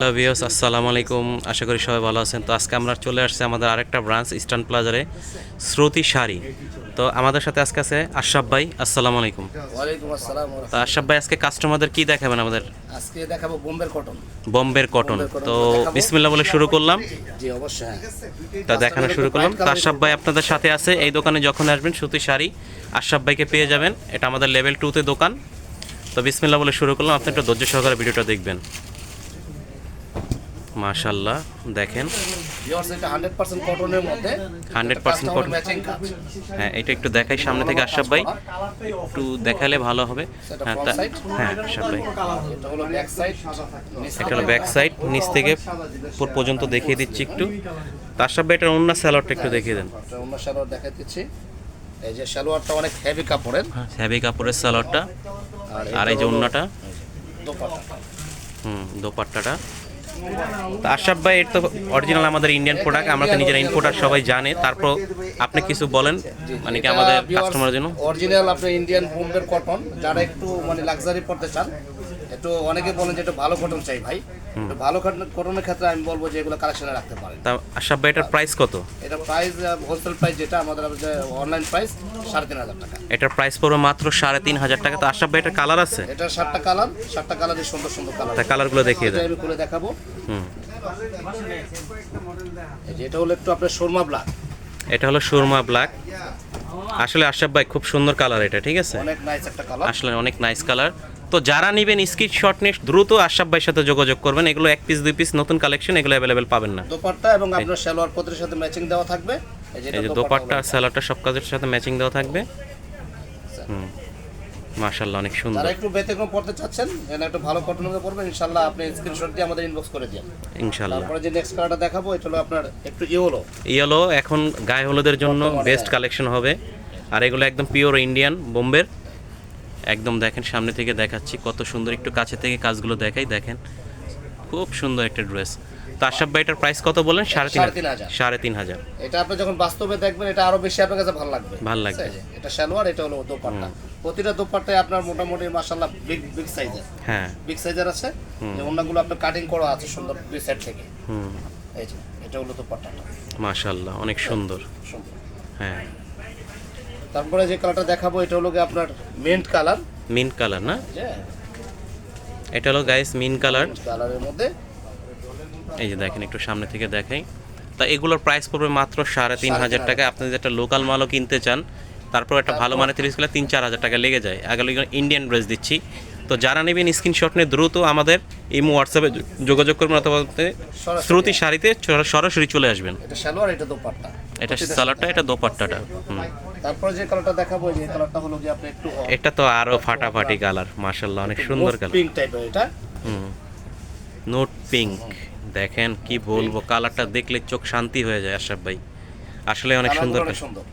Hello ভিওস আসসালামু আলাইকুম। আশা করি সবাই ভালো আছেন। তো আজকে আমরা চলে আসছে আমাদের আরেকটা ব্রাঞ্চ ইস্টার্ন প্লাজারে শ্রুতি শাড়ি। তো আমাদের সাথে আজকে আছে আশরাফ ভাই আসসালামু আলাইকুম। ওয়ালাইকুম আসসালাম তো আশরাফ ভাই আজকে কাস্টমারদের কি দেখাবেন আমাদের? আজকে দেখাবো বোম্বের কটন বম্বের কটন তো। বিসমিল্লাহ বলে শুরু করলাম। জি অবশ্যই হ্যাঁ। তা দেখানো শুরু করলাম। তো আশরাফ ভাই আপনাদের সাথে আছে। এই দোকানে যখন আসবেন শ্রুতি শাড়ি আশরাফ ভাইকে পেয়ে যাবেন। এটা আমাদের লেভেল টুতে দোকান। তো বিসমিল্লাহ বলে শুরু করলাম। আপনি একটু ধৈর্য সহকারে ভিডিওটা দেখবেন। মাশাল্লাহ দেখেন। ভিউয়ার্স এটা 100% কটনের মধ্যে। 100% cotton। ম্যাচিং কাজ। হ্যাঁ এটা একটু দেখাই সামনে থেকে আশরাফ ভাই। একটু দেখালে ভালো হবে। হ্যাঁ হ্যাঁ আশরাফ ভাই। এটা হলো ব্যাক সাইড এটা নিচ থেকে উপর পর্যন্ত দেখিয়ে দিচ্ছি একটু। আশরাফ ভাই এটার অন্য স্যালোয়ারটা একটু দেখিয়ে দেন। অন্য সালোয়ার দেখাই দিচ্ছি। এই যে সালোয়ারটা অনেক হেভি কাপড়ের। হ্যাভি কাপড়ের স্যালোয়ারটা আর এই যে অন্যটা দোপাট্টা হুম দোপাট্টাটা। তো আশরাফ ভাই এর তো অরিজিনাল আমাদের ইন্ডিয়ান প্রোডাক্ট আমরা তো নিজেরা ইম্পোর্টার সবাই জানে। তারপর আপনি কিছু বলেন মানে কি আমাদের কাস্টমারের জন্য? অরিজিনাল আপনার ইন্ডিয়ান বোম্বের কটন যারা একটু মানে লাক্সারি পড়তে চান একটু অনেকে বলেন যে একটু ভালো কটন চাই ভাই। ভালো কটনের ক্ষেত্রে আমি বলব যে এগুলো কালেকশনে রাখতে পারেন। তা আশরাফ ভাই এটার প্রাইস কত? এটা প্রাইস হোলসেল প্রাইস যেটা আমাদের অনলাইন প্রাইস সাড়ে তিন হাজার টাকা। এটার প্রাইস পড়বে মাত্র সাড়ে তিন হাজার টাকা। তো আশরাফ ভাই এটার কালার আছে? এটা সাতটা কালার সাতটা কালারের সুন্দর সুন্দর কালার তা কালারগুলো দেখিয়ে দেন। আমি খুলে দেখাবো। হুম। এটা হলো একটু আপনার শর্মা ব্ল্যাক এটা হলো সুরমা ব্ল্যাক আসলে আশরাফ ভাই খুব সুন্দর কালার এটা ঠিক আছে? অনেক নাইস একটা কালার আসলে অনেক নাইস কালার তো যারা নেবেন স্ক্রিনশট নিয়ে দ্রুত আশরাফ ভাইয়ের সাথে যোগাযোগ করবেন। এগুলো এক পিস দুই পিস নতুন কালেকশন এগুলো অ্যাভেলেবেল পাবেন না। দোপাট্টা এবং আপনার সালোয়ার পত্রের সাথে ম্যাচিং দেওয়া থাকবে। এই যে দোপাট্টা আর স্যালাডটা সব কাজের সাথে ম্যাচিং দেওয়া থাকবে। হুম। মাশাল্লাহ অনেক সুন্দর। যারা একটু ব্যতিক্রম পড়তে চাচ্ছেন যেন একটু ভালো কটনের মধ্যে পড়বেন ইনশাআল্লাহ আপনি স্ক্রিনশট দিয়ে আমাদের ইনবক্স করে দিন ইনশাল্লাহ তারপরে যে নেক্সট কালারটা দেখাবো এটা হলো আপনার একটু ইয়েলো ইয়েলো এখন গায়ে হলুদের জন্য বেস্ট কালেকশন হবে। আর এগুলো একদম পিওর ইন্ডিয়ান বোম্বের। একদম দেখেন সামনে থেকে দেখাচ্ছি কত সুন্দর। একটু কাছে থেকে কাজগুলো দেখাই দেখেন। খুব সুন্দর একটা ড্রেস। তো ভাই এটার প্রাইস কত বলেন? সাড়ে তিন হাজার। সাড়ে তিন হাজার। এটা আপনি যখন বাস্তবে দেখবেন এটা আরও বেশি আপনার কাছে ভালো লাগবে। ভালো লাগবে। এটা সালোয়ার এটা হলো দোপাট্টা। প্রতিটা দোপাট্টায় আপনার মোটামুটি মাশাআল্লাহ বিগ বিগ সাইজের হ্যাঁ। বিগ সাইজের আছে। যে অন্যগুলো আপনার কাটিং করা আছে সুন্দর দুই সাইড থেকে। হুম। এই যে এটা হলো দোপাট্টাটা। মাশাল্লাহ অনেক সুন্দর। সুন্দর। হ্যাঁ। তারপরে যে কালারটা দেখাবো এটা হলো গিয়ে আপনার মেন্ট কালার মিন কালার না? এটা হলো গাইস মিন কালার কালারের মধ্যে। এই যে দেখেন একটু সামনে থেকে দেখাই। তা এগুলোর প্রাইস পড়বে মাত্র সাড়ে তিন হাজার টাকা আপনি যদি একটা লোকাল মালও কিনতে চান তারপর একটা ভালো মানের তিরিশ গেলে তিন চার হাজার টাকা লেগে যায়। আগে ইন্ডিয়ান ড্রেস দিচ্ছি। তো যারা নেবেন স্ক্রিনশট নিয়ে দ্রুত আমাদের ইমো হোয়াটসঅ্যাপে যোগাযোগ করবেন অথবা শ্রুতি শাড়িতে সরাসরি চলে আসবেন। এটা সালোয়ার এটা দোপাট্টা। এটা সালাডটা এটা দোপাট্টাটা। হুম। তারপরে যে কালারটা দেখাবো যে কালারটা হলো যে আপনি একটু এটা তো আরও ফাটাফাটি কালার মাশাল্লাহ অনেক সুন্দর কালার পিঙ্ক টাইপের এটা। হুম। নোট পিঙ্ক দেখেন কি বলব কালারটা দেখলে চোখ শান্তি হয়ে যায় আশরাফ ভাই। আসলে অনেক সুন্দর।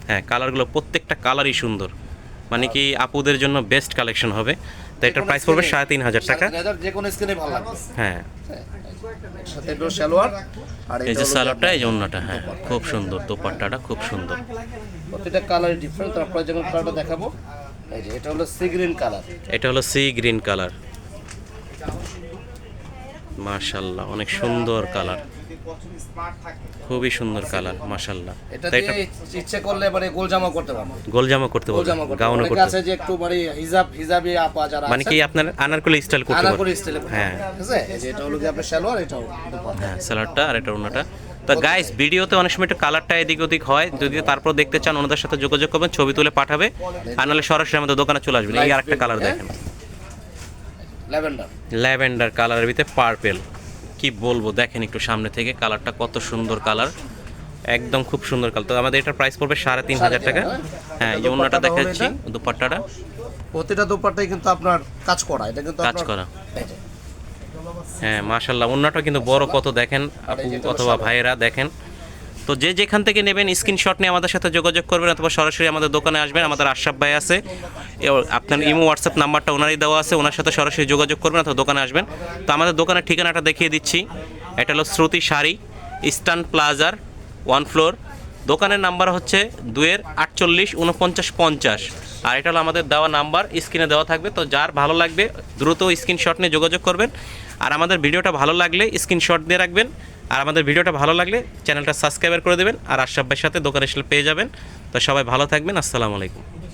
হ্যাঁ কালারগুলো প্রত্যেকটা কালারই সুন্দর। মানে কি আপুদের জন্য বেস্ট কালেকশন হবে। তো এটার প্রাইস পড়বে সাড়ে তিন হাজার টাকা। যে কোনো স্কিনে ভালো লাগবে। হ্যাঁ। সাথে সালোয়ার। আর এই যে সালোয়ারটা এই যে অন্যটা হ্যাঁ খুব সুন্দর দোপাট্টাটা খুব সুন্দর। প্রতিটা কালার ডিফারেন্ট তারপরে যখন কালারটা দেখাবো, এই যে এটা হলো সি গ্রিন কালার এটা হলো সি গ্রিন কালার মার্শাল্লাহ অনেক সুন্দর কালার খুবই সুন্দর কালার মাশাল্লাহ এটা দিয়ে ইচ্ছে করলে মানে গোল জামা করতে পারবে। গোল জামা করতে পারবেন জামা করতে আছে যে একটু মানে হিজাব হিজাবি আপা যারা মানে কি আপনার আনারকলি স্টাইল করতে আনা পারবেন করে স্টাইলে হ্যাঁ। ঠিক আছে? এটা হলো কি আপনার সালোয়ার এটাও হ্যাঁ স্যালাডটা আর এটা তো গাইস ভিডিওতে অনেক সময় একটু কালারটা এদিক ওদিক হয়। যদি তারপর দেখতে চান ওনাদের সাথে যোগাযোগ করবেন ছবি তুলে পাঠাবে। আর নাহলে সরাসরি আমাদের দোকানে চলে আসবেন। এই আরেকটা কালার দেখেন। ল্যাভেন্ডার ল্যাভেন্ডার কালারের ভিতরে পার্পেল কি বলব? দেখেন একটু সামনে থেকে কালারটা কত সুন্দর কালার। একদম খুব সুন্দর কালার। তো আমাদের এটা প্রাইস পড়বে সাড়ে তিন হাজার টাকা। হ্যাঁ এই অন্যটা দেখাচ্ছি দুপাট্টাটা। প্রতিটা দুপাট্টাই কিন্তু আপনার কাজ করা এটা কিন্তু কাজ করা। হ্যাঁ মাশাল্লাহ অন্যটা কিন্তু বড় কত দেখেন আপু অথবা। ভাইয়েরা দেখেন। তো যে যেখান থেকে নেবেন স্ক্রিনশট নিয়ে আমাদের সাথে যোগাযোগ করবেন অথবা সরাসরি আমাদের দোকানে আসবেন। আমাদের আশরাফ ভাই আছে। আপনার ইমো, হোয়াটসঅ্যাপ নাম্বারটা ওনারই দেওয়া আছে। ওনার সাথে সরাসরি যোগাযোগ করবেন অথবা দোকানে আসবেন। তো আমাদের দোকানের ঠিকানাটা দেখিয়ে দিচ্ছি। এটা হলো শ্রুতি শাড়ি, ইস্টার্ন প্লাজার, ওয়ান ফ্লোর। দোকানের নাম্বার হচ্ছে দুয়ের আটচল্লিশ, উনপঞ্চাশ, পঞ্চাশ। আর এটা হলো আমাদের দেওয়া নাম্বার। স্ক্রিনে দেওয়া থাকবে। তো যার ভালো লাগবে, দ্রুত স্ক্রিনশট নিয়ে যোগাযোগ করবেন। আর আমাদের ভিডিওটা ভালো লাগলে স্ক্রিনশট দিয়ে রাখবেন। আর আমাদের ভিডিওটা ভালো লাগলে চ্যানেলটা সাবস্ক্রাইবার করে দেবেন আর আশরাফ ভাইয়ের সাথে দোকানে এসে পেয়ে যাবেন। তো সবাই ভালো থাকবেন, আসসালামু আলাইকুম।